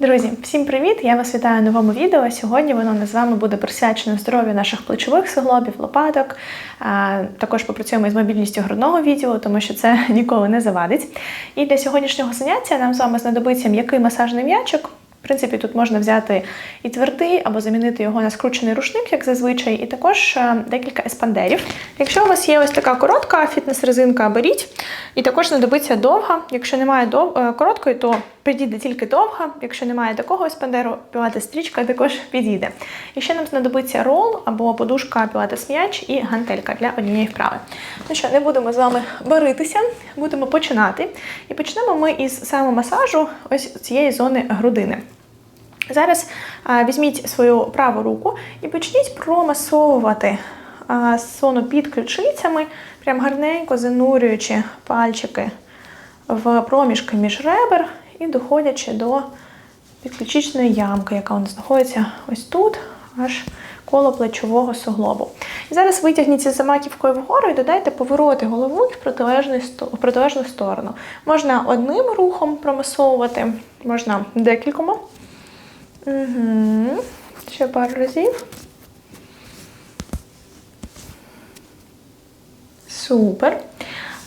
Друзі, всім привіт! Я вас вітаю в новому відео. Сьогодні воно з вами буде присвячено здоров'ю наших плечових суглобів, лопаток. Також попрацюємо із мобільністю грудного відділу, тому що це ніколи не завадить. І для сьогоднішнього заняття нам з вами знадобиться м'який масажний м'ячик. В принципі, тут можна взяти і твердий, або замінити його на скручений рушник, як зазвичай, і також е, декілька еспандерів. Якщо у вас є ось така коротка фітнес-резинка, беріть. І також знадобиться довга. Якщо немає е, короткої, то підійде тільки довга. Якщо немає такого еспандеру, пілатес стрічка також підійде. І ще нам знадобиться рол або подушка пілатес м'яч і гантелька для однієї вправи. Ну що, не будемо з вами баритися, будемо починати. І почнемо ми із самомасажу ось цієї зони грудини. Зараз а, візьміть свою праву руку і почніть промасовувати а, зону під ключицями, прям гарненько занурюючи пальчики в проміжки між ребер і доходячи до підключичної ямки, яка у нас знаходиться ось тут, аж коло плечового суглобу. І зараз витягніться за маківкою вгору і додайте повороти головою в протилежну, сторону. Можна одним рухом промасовувати, можна декількома. Угу. Ще пару разів. Супер.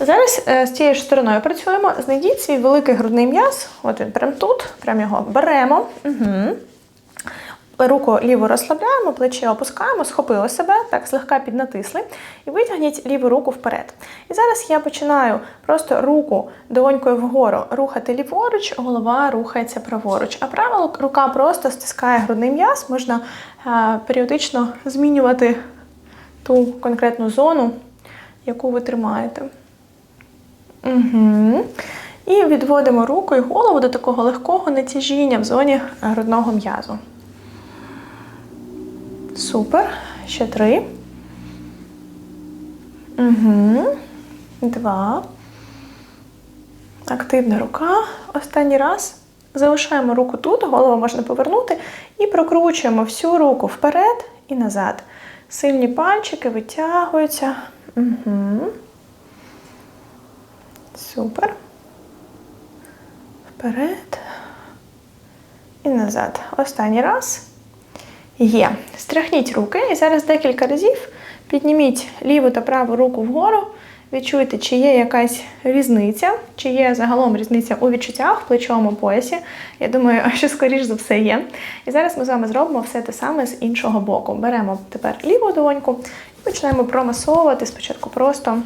Зараз е, з цією ж стороною працюємо. Знайдіть свій великий грудний м'яз. От він прямо тут. Прямо його беремо. Угу. Руку ліву розслабляємо, плече опускаємо, схопили себе, так злегка піднатисли, і витягніть ліву руку вперед. І зараз я починаю просто руку долонькою вгору рухати ліворуч, голова рухається праворуч. А права рука просто стискає грудний м'яз, можна е, періодично змінювати ту конкретну зону, яку ви тримаєте. Угу. І відводимо руку і голову до такого легкого натяжіння в зоні грудного м'язу. Супер. Ще три. Угу. Два. Активна рука. Останній раз. Залишаємо руку тут, голову можна повернути. І прокручуємо всю руку вперед і назад. Сильні пальчики витягуються. Угу. Супер. Вперед. І назад. Останній раз. Є. Стряхніть руки і зараз декілька разів підніміть ліву та праву руку вгору. Відчуйте, чи є якась різниця, чи є загалом різниця у відчуттях в плечовому поясі. Я думаю, що скоріш за все є. І зараз ми з вами зробимо все те саме з іншого боку. Беремо тепер ліву долоньку і починаємо промасовувати спочатку просто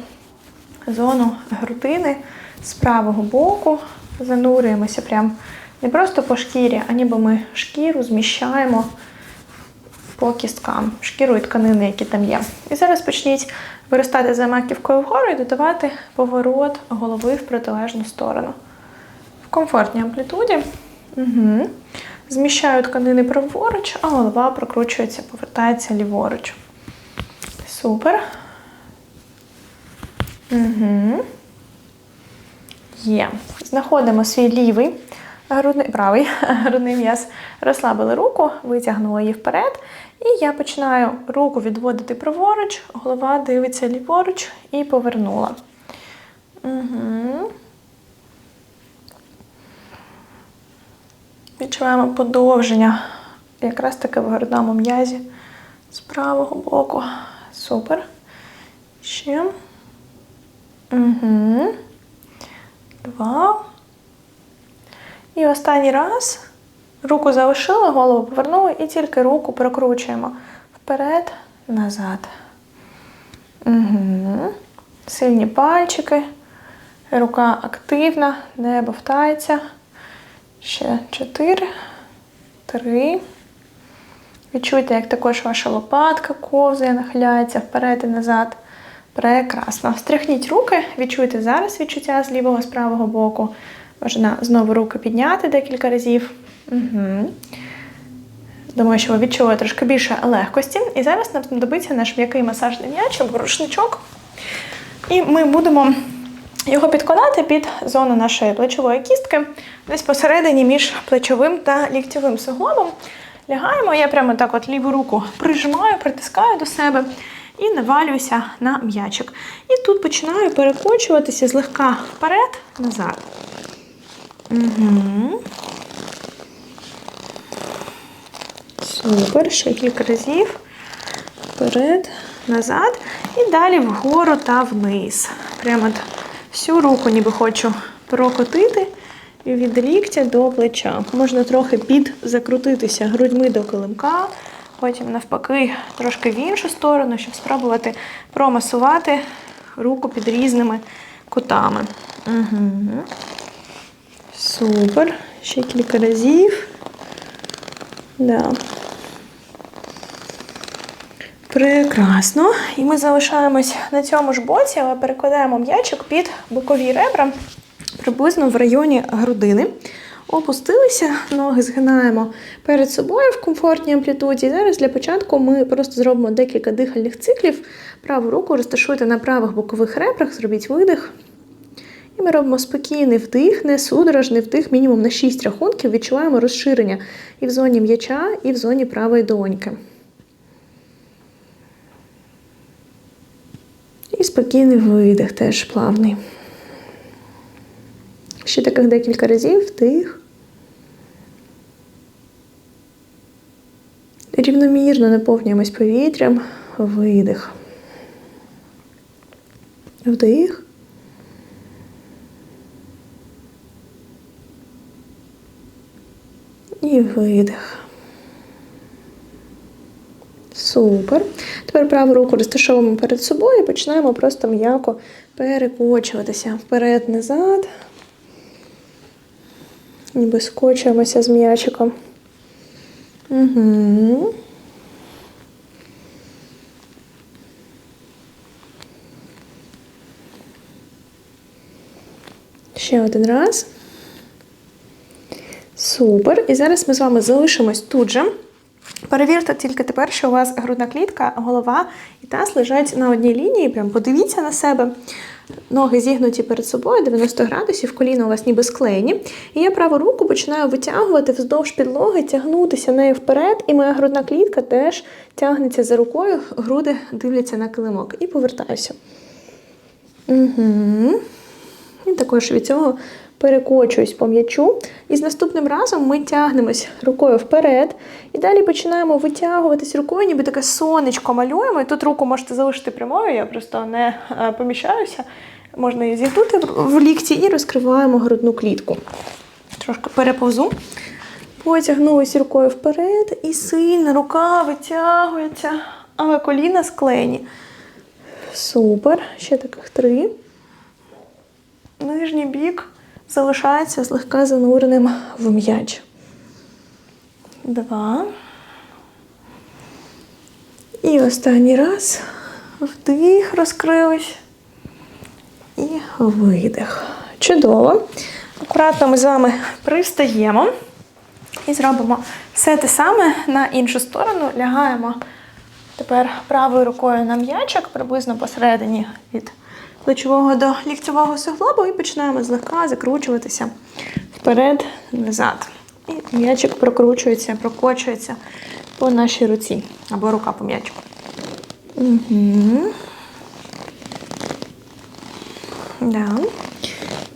зону грудини з правого боку. Занурюємося прям не просто по шкірі, а ніби ми шкіру зміщаємо по кісткам, шкіру і тканини, які там є. І зараз почніть виростати за маківкою вгору і додавати поворот голови в протилежну сторону. В комфортній амплітуді. Угу. Зміщаю тканини праворуч, а голова прокручується, повертається ліворуч. Супер. Угу. Є. Знаходимо свій лівий грудний, правий грудний м'яз. Розслабили руку, витягнули її вперед. І я починаю руку відводити праворуч, голова дивиться ліворуч і повернула. Угу. Відчуваємо подовження якраз таки в грудному м'язі з правого боку. Супер. Ще. Угу. Два. І останній раз руку залишили, голову повернули і тільки руку прокручуємо вперед, назад. Угу. Сильні пальчики. Рука активна, не бовтається. Ще чотири, три. Відчуйте, як також ваша лопатка ковзає, нахиляється вперед і назад. Прекрасно. Стряхніть руки, відчуйте зараз відчуття з лівого з правого боку. Можна знову руки підняти декілька разів. Угу. Думаю, що ви відчули трошки більше легкості. І зараз нам знадобиться наш м'який масажний м'яч або рушничок. І ми будемо його підкладати під зону нашої плечової кістки, десь посередині між плечовим та ліктьовим суглобом. Лягаємо, я прямо так от ліву руку прижимаю, притискаю до себе і навалююся на м'ячик. І тут починаю перекочуватися злегка вперед, назад. Угу. Супер. Ще кілька разів. Вперед, назад. І далі вгору та вниз. Прямо всю руку ніби хочу прокотити від ліктя до плеча. Можна трохи підзакрутитися грудьми до килимка, потім навпаки трошки в іншу сторону, щоб спробувати промасувати руку під різними кутами. Угу. Супер. Ще кілька разів. Да. Прекрасно. І ми залишаємось на цьому ж боці, але перекладаємо м'ячик під бокові ребра приблизно в районі грудини. Опустилися, ноги згинаємо перед собою в комфортній амплітуді. Зараз для початку ми просто зробимо декілька дихальних циклів. Праву руку розташуйте на правих бокових ребрах, зробіть видих. І ми робимо спокійний вдих, не судорожний вдих, мінімум на 6 рахунків. Відчуваємо розширення і в зоні м'яча, і в зоні правої долоньки. І спокійний видих теж плавний. Ще таких декілька разів вдих. Рівномірно наповнюємось повітрям, видих. Вдих. І видих. Супер. Тепер праву руку розташовуємо перед собою і починаємо просто м'яко перекочуватися вперед-назад. Ніби скочуємося з м'ячиком. Угу. Ще один раз. Супер. І зараз ми з вами залишимось тут же. Перевірте тільки тепер, що у вас грудна клітка, голова і таз лежать на одній лінії. Прям подивіться на себе. Ноги зігнуті перед собою 90 градусів, коліна у вас ніби склеєні. І я праву руку починаю витягувати вздовж підлоги, тягнутися нею вперед, і моя грудна клітка теж тягнеться за рукою, груди дивляться на килимок. І повертаюся. Угу. І також від цього перекочуюсь по м'ячу. І з наступним разом ми тягнемось рукою вперед. І далі починаємо витягуватись рукою, ніби таке сонечко малюємо. І тут руку можете залишити прямою, я просто не е, поміщаюся. Можна її зігнути в лікті і розкриваємо грудну клітку. Трошки переповзу. Потягнулись рукою вперед, і сильно рука витягується, але коліна склені. Супер. Ще таких три. Нижній бік залишається злегка зануреним в м'яч. Два. І останній раз вдих, розкрились. І видих. Чудово. Акуратно ми з вами пристаємо і зробимо все те саме на іншу сторону. Лягаємо тепер правою рукою на м'ячик, приблизно посередині від плечового до ліктьового суглобу і починаємо злегка закручуватися вперед-назад. І м'ячик прокручується, прокочується по нашій руці або рука по м'ячику. Угу. Да.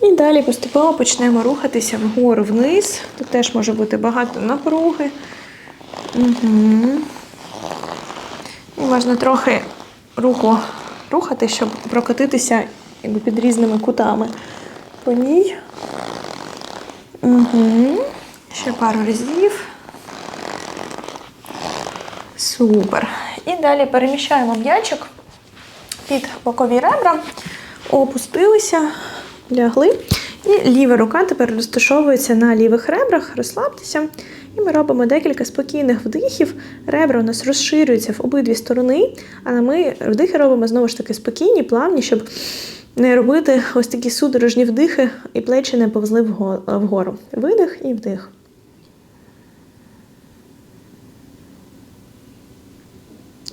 І далі поступово почнемо рухатися вгору вниз. Тут теж може бути багато напруги. Угу. І можна трохи руку рухати, щоб прокотитися якби, під різними кутами по ній. Угу. Ще пару разів. Супер. І далі переміщаємо м'ячик під бокові ребра, опустилися, лягли. І ліва рука тепер розташовується на лівих ребрах, розслабтеся. І ми робимо декілька спокійних вдихів. Ребра у нас розширюються в обидві сторони, але ми вдихи робимо знову ж таки спокійні, плавні, щоб не робити ось такі судорожні вдихи і плечі не повзли вгору. Видих і вдих.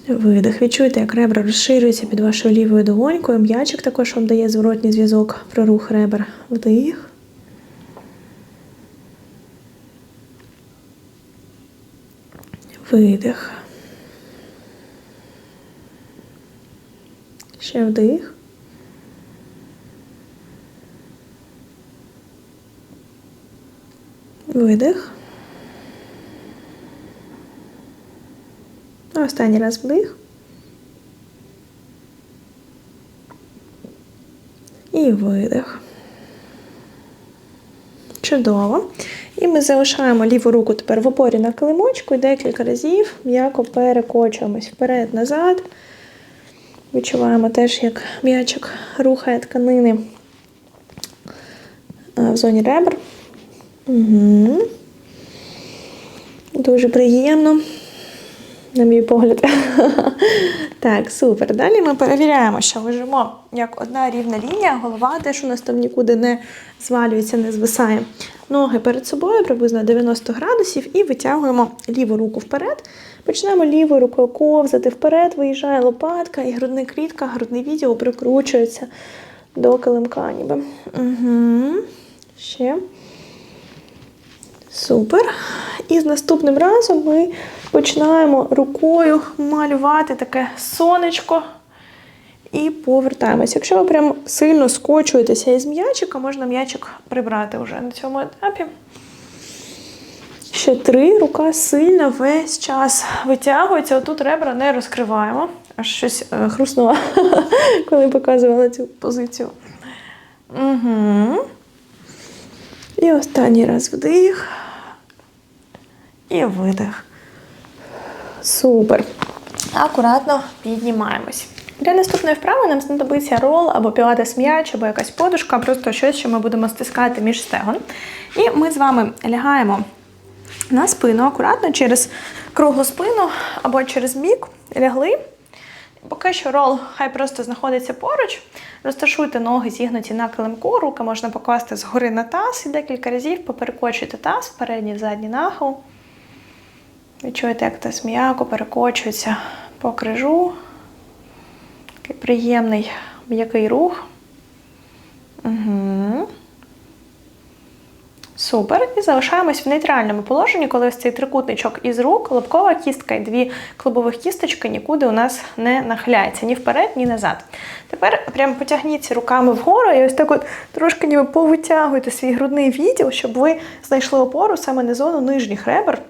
Видих. Відчуйте, як ребра розширюються під вашою лівою долонькою. М'ячик також вам дає зворотній зв'язок про рух ребер. Вдих. Видих. Ще вдих. Видих. Останній раз вдих. І видих. Чудово. І ми залишаємо ліву руку тепер в опорі на килимочку і декілька разів м'яко перекочуємось вперед-назад. Відчуваємо теж, як м'ячик рухає тканини в зоні ребр. Угу. Дуже приємно, на мій погляд. так, супер. Далі ми перевіряємо, що лежимо як одна рівна лінія, голова теж у нас там нікуди не звалюється, не звисає. Ноги перед собою приблизно 90 градусів і витягуємо ліву руку вперед. Почнемо лівою рукою ковзати вперед, виїжджає лопатка і грудна клітка, грудний відділ прикручується до килимка ніби. Угу. Ще. Супер. І з наступним разом ми починаємо рукою малювати таке сонечко і повертаємось. Якщо ви прям сильно скочуєтеся із м'ячика, можна м'ячик прибрати вже на цьому етапі. Ще три. Рука сильно весь час витягується. Отут ребра не розкриваємо. Аж щось е, хруснуло, коли показувала цю позицію. Угу. І останній раз вдих. І видих. Супер. Акуратно піднімаємось. Для наступної вправи нам знадобиться рол або пілатес м'яч, або якась подушка, просто щось, що ми будемо стискати між стегон. І ми з вами лягаємо на спину акуратно через круглу спину або через бік, лягли. Поки що рол хай просто знаходиться поруч. Розташуйте ноги зігнуті на килимку, руки можна покласти згори на таз і декілька разів поперекочуйте таз передній в задній нахил. Відчуєте, як таз м'яко перекочується по крижу. Такий приємний м'який рух. Угу. Супер. І залишаємось в нейтральному положенні, коли ось цей трикутничок із рук, лобкова кістка і дві клубових кісточки нікуди у нас не нахиляється ні вперед, ні назад. Тепер прямо потягніться руками вгору і ось так от трошки ніби повитягуйте свій грудний відділ, щоб ви знайшли опору саме на зону нижніх ребер.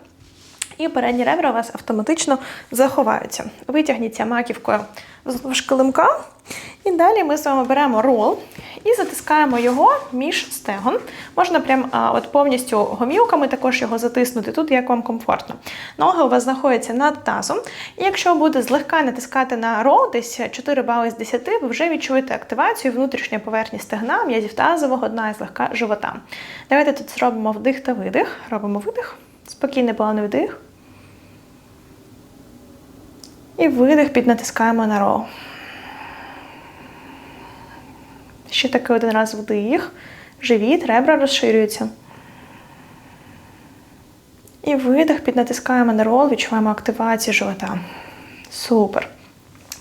І передні ребра у вас автоматично заховаються. Витягніться маківкою з килимка. І далі ми з вами беремо рол і затискаємо його між стегон. Можна прям а, от повністю гомілками також його затиснути, тут як вам комфортно. Ноги у вас знаходяться над тазом. І якщо буде злегка натискати на рол, десь 4 бали з 10, ви вже відчуєте активацію внутрішньої поверхні стегна, м'язів тазового, дна і злегка живота. Давайте тут зробимо вдих та видих. Робимо видих, спокійний плавний вдих. І видих піднатискаємо на рол. Ще таки один раз вдих. Живіт, ребра розширюються. І видих, піднатискаємо на рол, відчуваємо активацію живота. Супер.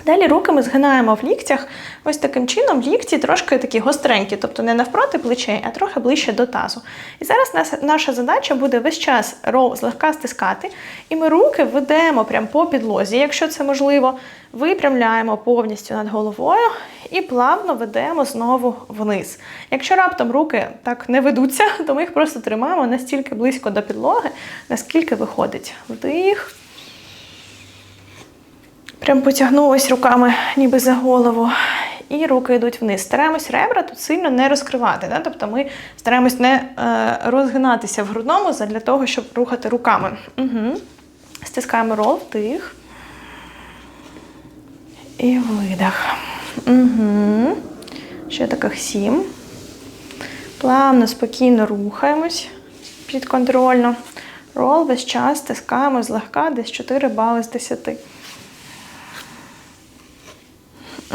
Далі руки ми згинаємо в ліктях. Ось таким чином лікті трошки такі гостренькі, тобто не навпроти плечей, а трохи ближче до тазу. І зараз наша задача буде весь час рол злегка стискати, і ми руки ведемо прямо по підлозі, якщо це можливо, випрямляємо повністю над головою і плавно ведемо знову вниз. Якщо раптом руки так не ведуться, то ми їх просто тримаємо настільки близько до підлоги, наскільки виходить. Вдих. Прям потягнулась руками ніби за голову. І руки йдуть вниз. Стараємось ребра тут сильно не розкривати. Да? Тобто ми стараємось не е, розгинатися в грудному для того, щоб рухати руками. Угу. Стискаємо рол, вдих. І видих. Угу. Ще таких сім. Плавно, спокійно рухаємось підконтрольно. Рол весь час стискаємо злегка, десь 4 бали з 10.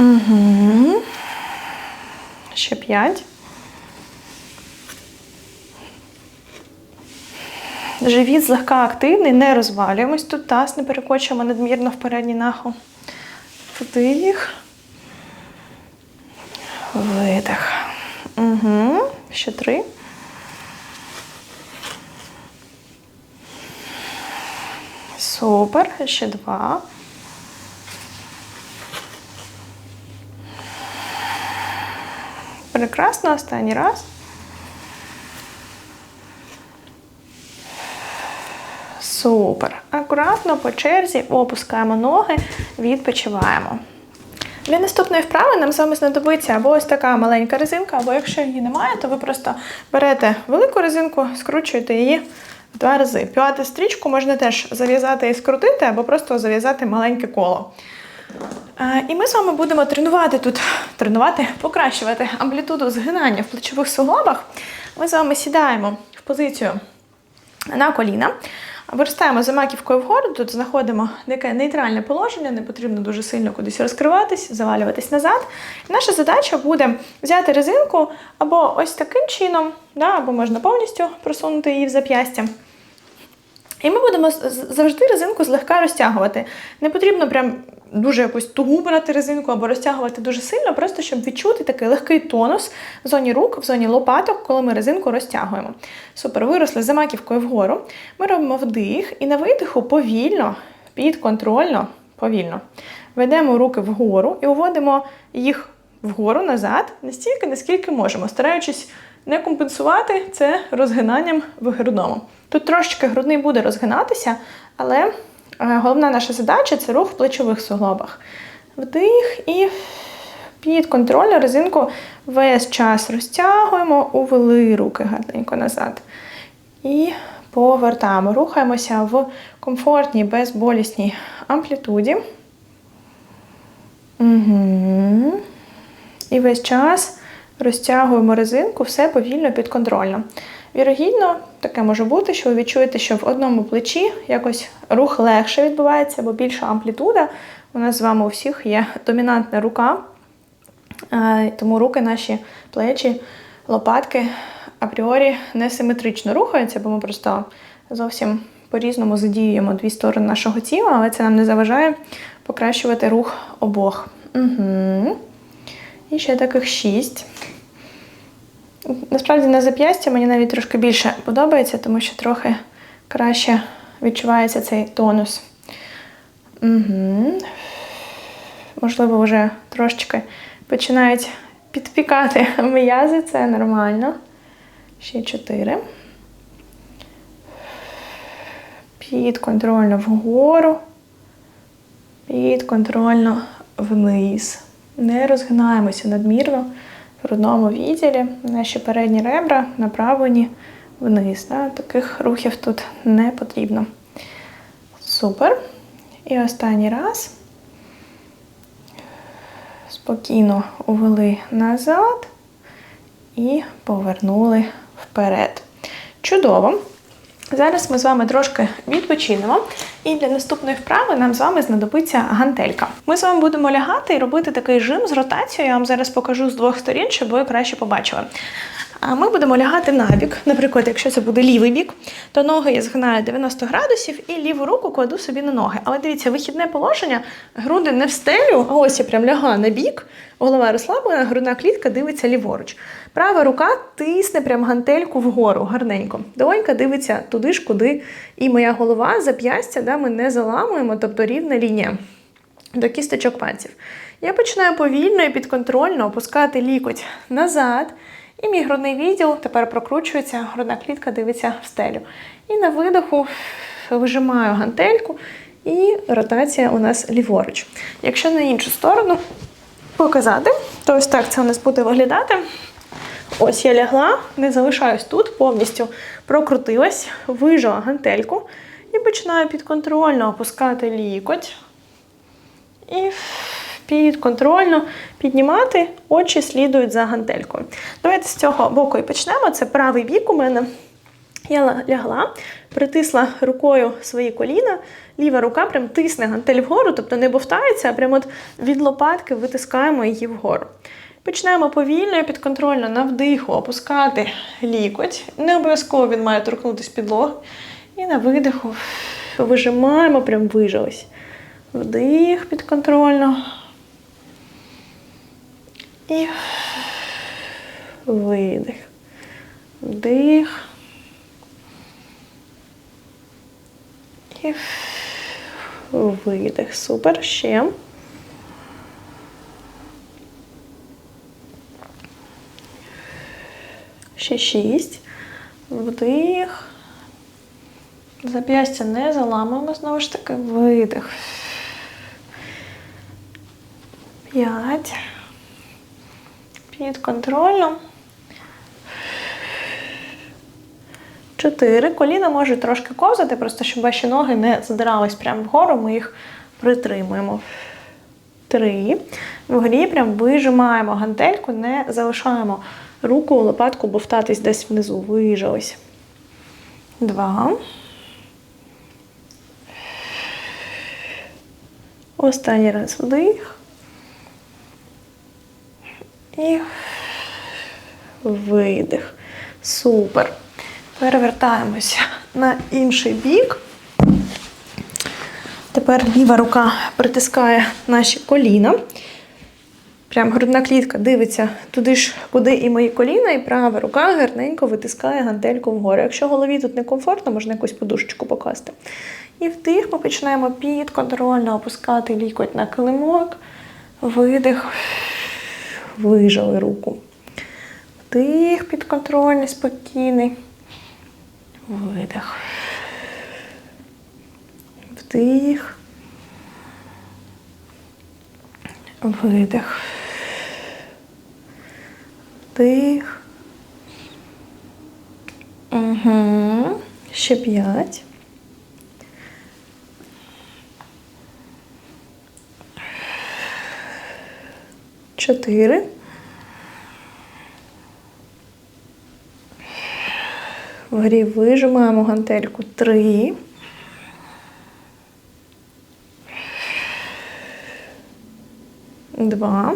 Угу. Ще п'ять. Живіт злегка активний, не розвалюємось. Тут таз не перекочуємо надмірно в передній нахил. Вдих. Видих. Угу. Ще три. Супер. Ще два. Прекрасно, останній раз. Супер. Акуратно по черзі опускаємо ноги, відпочиваємо. Для наступної вправи нам з вами знадобиться або ось така маленька резинка, або якщо її немає, то ви просто берете велику резинку, скручуєте її в два рази. П'яту стрічку можна теж зав'язати і скрутити, або просто зав'язати маленьке коло. Е, І ми з вами будемо тренувати тут, тренувати, покращувати амплітуду згинання в плечових суглобах. Ми з вами сідаємо в позицію на коліна. Виростаємо за маківкою вгору, тут знаходимо таке нейтральне положення, не потрібно дуже сильно кудись розкриватись, завалюватись назад. І наша задача буде взяти резинку або ось таким чином, да, або можна повністю просунути її в зап'ястя. І ми будемо завжди резинку злегка розтягувати. Не потрібно прям дуже якусь тугу брати резинку або розтягувати дуже сильно, просто щоб відчути такий легкий тонус в зоні рук, в зоні лопаток, коли ми резинку розтягуємо. Супер, виросли за маківкою вгору. Ми робимо вдих і на видиху повільно, підконтрольно, повільно. Ведемо руки вгору і уводимо їх вгору назад настільки, наскільки можемо, стараючись не компенсувати це розгинанням в грудному. Тут трошечки грудний буде розгинатися, але головна наша задача це рух в плечових суглобах. Вдих і під контроль резинку весь час розтягуємо, увели руки гарненько назад. І повертаємо. Рухаємося в комфортній, безболісній амплітуді. Угу. І весь час розтягуємо резинку, все повільно підконтрольно. Вірогідно, таке може бути, що ви відчуєте, що в одному плечі якось рух легше відбувається, бо більша амплітуда. У нас з вами у всіх є домінантна рука, Е, тому руки наші плечі, лопатки апріорі несиметрично рухаються, бо ми просто зовсім по-різному задіюємо дві сторони нашого тіла, але це нам не заважає покращувати рух обох. Угу. І ще таких шість. Насправді на зап'ястя мені навіть трошки більше подобається, тому що трохи краще відчувається цей тонус. Угу. Можливо, вже трошечки починають підпікати м'язи, це нормально. Ще чотири. Підконтрольно вгору. Підконтрольно вниз. Не розгинаємося надмірно грудному відділі. Наші передні ребра направлені вниз. Да? Таких рухів тут не потрібно. Супер. І останній раз. Спокійно увели назад і повернули вперед. Чудово! Зараз ми з вами трошки відпочинемо, і для наступної вправи нам з вами знадобиться гантелька. Ми з вами будемо лягати і робити такий жим з ротацією. Я вам зараз покажу з двох сторін, щоб ви краще побачили. Ми будемо лягати набік. Наприклад, якщо це буде лівий бік, то ноги я згинаю 90 градусів і ліву руку кладу собі на ноги. Але дивіться, вихідне положення, груди не в стелю, а ось я прям лягаю на бік, голова розслаблена, грудна клітка дивиться ліворуч. Права рука тисне прям гантельку вгору, гарненько. Долонька дивиться туди ж, куди і моя голова, зап'ястя, да, ми не заламуємо, тобто рівна лінія до кісточок пальців. Я починаю повільно і підконтрольно опускати лікоть назад. І мій грудний відділ тепер прокручується, грудна клітка дивиться в стелю. І на видоху вижимаю гантельку, і ротація у нас ліворуч. Якщо на іншу сторону показати, то ось так це у нас буде виглядати. Ось я лягла, не залишаюсь тут, повністю прокрутилась, вижила гантельку і починаю підконтрольно опускати лікоть. І підконтрольно піднімати, очі слідують за гантелькою. Давайте з цього боку і почнемо. Це правий бік у мене. Я лягла, притисла рукою свої коліна, ліва рука прям тисне гантель вгору, тобто не бовтається, а прямо от від лопатки витискаємо її вгору. Починаємо повільно і підконтрольно на вдиху опускати лікоть. Не обов'язково він має торкнутися підлоги. І на видиху вижимаємо, прям вижились. Вдих підконтрольно. І видих. Вдих. І видих. Супер. Ще. Ще шість. Вдих. Зап'ястя не заламуємо, знову ж таки, видих. П'ять. Під контролем. Чотири. Коліна можуть трошки ковзати, просто щоб ваші ноги не задирались прямо вгору, ми їх притримуємо. Три. Вгорі прям вижимаємо гантельку, не залишаємо руку, лопатку бовтатись десь внизу. Вижились. Два. Останній раз вдих. І видих. Супер. Перевертаємося на інший бік. Тепер ліва рука притискає наші коліна. Прям грудна клітка дивиться туди ж, куди і мої коліна, і права рука гарненько витискає гантельку вгору. Якщо голові тут некомфортно, можна якусь подушечку покласти. І вдих ми починаємо підконтрольно опускати лікоть на килимок, видих, вижали руку. Вдих, підконтрольний, спокійний. Видих. Вдих. Видих. Вдих. Угу. Ще п'ять. Чотири. Вгорі вижимаємо гантельку. Три. Два.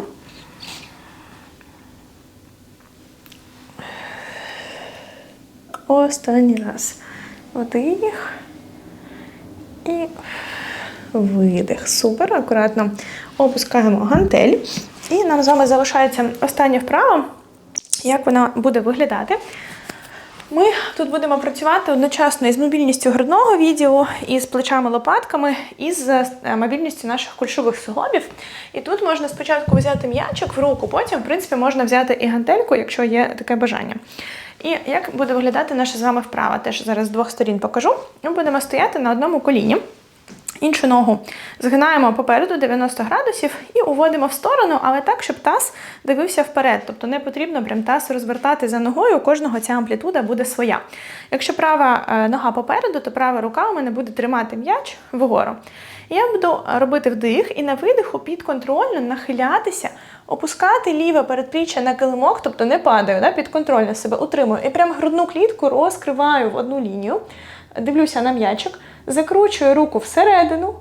Останній раз. Вдих. І видих. Супер. Акуратно опускаємо гантель. І нам з вами залишається остання вправа. Як вона буде виглядати? Ми тут будемо працювати одночасно із мобільністю грудного відділу, із плечами-лопатками, і з е, мобільністю наших кульшових суглобів. І тут можна спочатку взяти м'ячик в руку, потім, в принципі, можна взяти і гантельку, якщо є таке бажання. І як буде виглядати наша з вами вправа? Теж зараз з двох сторін покажу. Ми будемо стояти на одному коліні. Іншу ногу згинаємо попереду 90 градусів і уводимо в сторону, але так, щоб таз дивився вперед. Тобто не потрібно прям таз розвертати за ногою, у кожного ця амплітуда буде своя. Якщо права е, нога попереду, то права рука у мене буде тримати м'яч вгору. Я буду робити вдих і на видиху підконтрольно нахилятися, опускати ліве передпліччя на килимок, тобто не падаю, да, підконтрольно себе утримую. І прям грудну клітку розкриваю в одну лінію, дивлюся на м'ячик. Закручую руку всередину,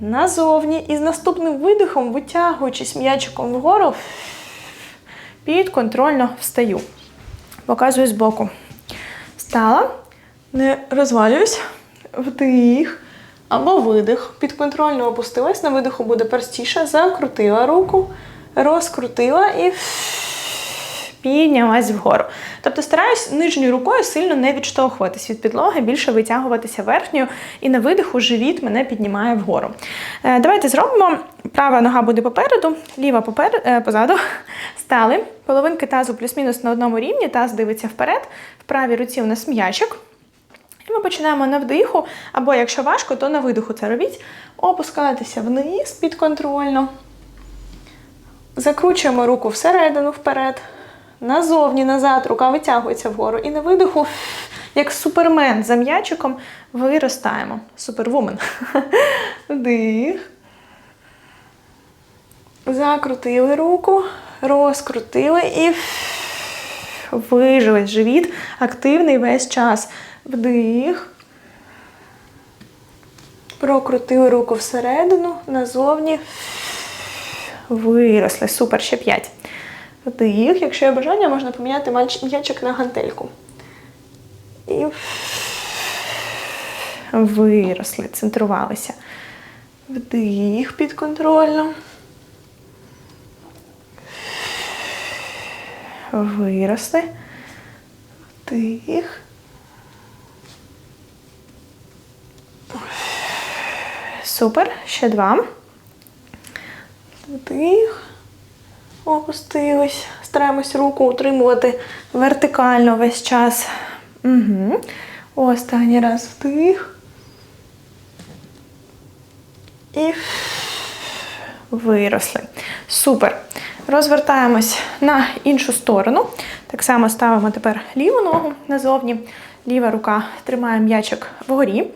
назовні, і з наступним видихом, витягуючись м'ячиком вгору, підконтрольно встаю. Показую збоку. Встала, не розвалююсь, вдих або видих. Підконтрольно опустилась, на видиху буде простіше. Закрутила руку, розкрутила і піднялась вгору. Тобто стараюсь нижньою рукою сильно не відштовхуватись від підлоги, більше витягуватися верхньою, і на видиху живіт мене піднімає вгору. Е, давайте зробимо. Права нога буде попереду, ліва попер... е, позаду. Стали. Половинки тазу плюс-мінус на одному рівні, таз дивиться вперед, в правій руці у нас м'ячик. І ми починаємо на вдиху, або якщо важко, то на видиху це робіть. Опускатися вниз підконтрольно. Закручуємо руку всередину вперед. Назовні, назад, рука витягується вгору. І на видиху, як супермен за м'ячиком, виростаємо. Супервумен. Вдих. Закрутили руку, розкрутили і вижили. Живіт активний весь час. Вдих. Прокрутили руку всередину, назовні. Виросли. Супер, ще п'ять. Вдих. Якщо є бажання, можна поміняти м'ячик на гантельку. І виросли, центрувалися. Вдих підконтрольно. Виросли. Вдих. Супер. Ще два. Вдих. Опустились. Стараємось руку утримувати вертикально весь час. Угу. Останній раз вдих. І виросли. Супер. Розвертаємось на іншу сторону. Так само ставимо тепер ліву ногу назовні, ліва рука тримає м'ячик вгорі.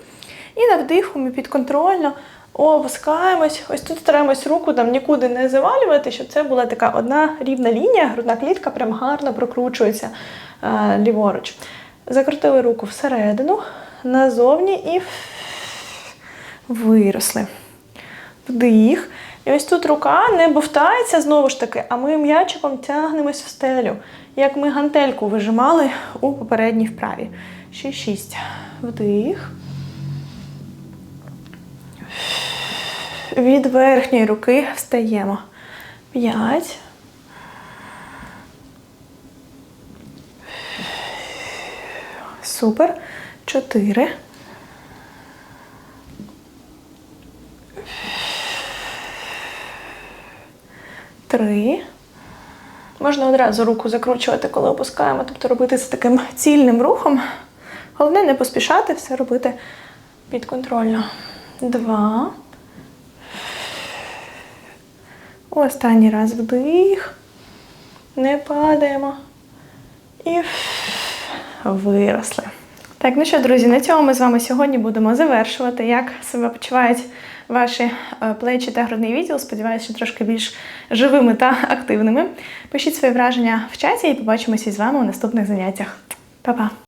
І на вдиху ми підконтрольно опускаємось. Ось тут стараємось руку там нікуди не завалювати, щоб це була така одна рівна лінія, грудна клітка прям гарно прокручується е, ліворуч. Закрутили руку всередину, назовні і виросли. Вдих. І ось тут рука не бовтається знову ж таки, а ми м'ячиком тягнемось в стелю, як ми гантельку вижимали у попередній вправі. Ще шість. Вдих. Від верхньої руки встаємо. П'ять. Супер. Чотири. Три. Можна одразу руку закручувати, коли опускаємо, тобто робити це таким цільним рухом. Головне не поспішати, все робити підконтрольно. Два. Останній раз вдих. Не падаємо. І виросли. Так, ну що, друзі, на цьому ми з вами сьогодні будемо завершувати. Як себе почувають ваші е, плечі та грудний відділ? Сподіваюся, що трошки більш живими та активними. Пишіть свої враження в чаті і побачимося з вами у наступних заняттях. Па-па!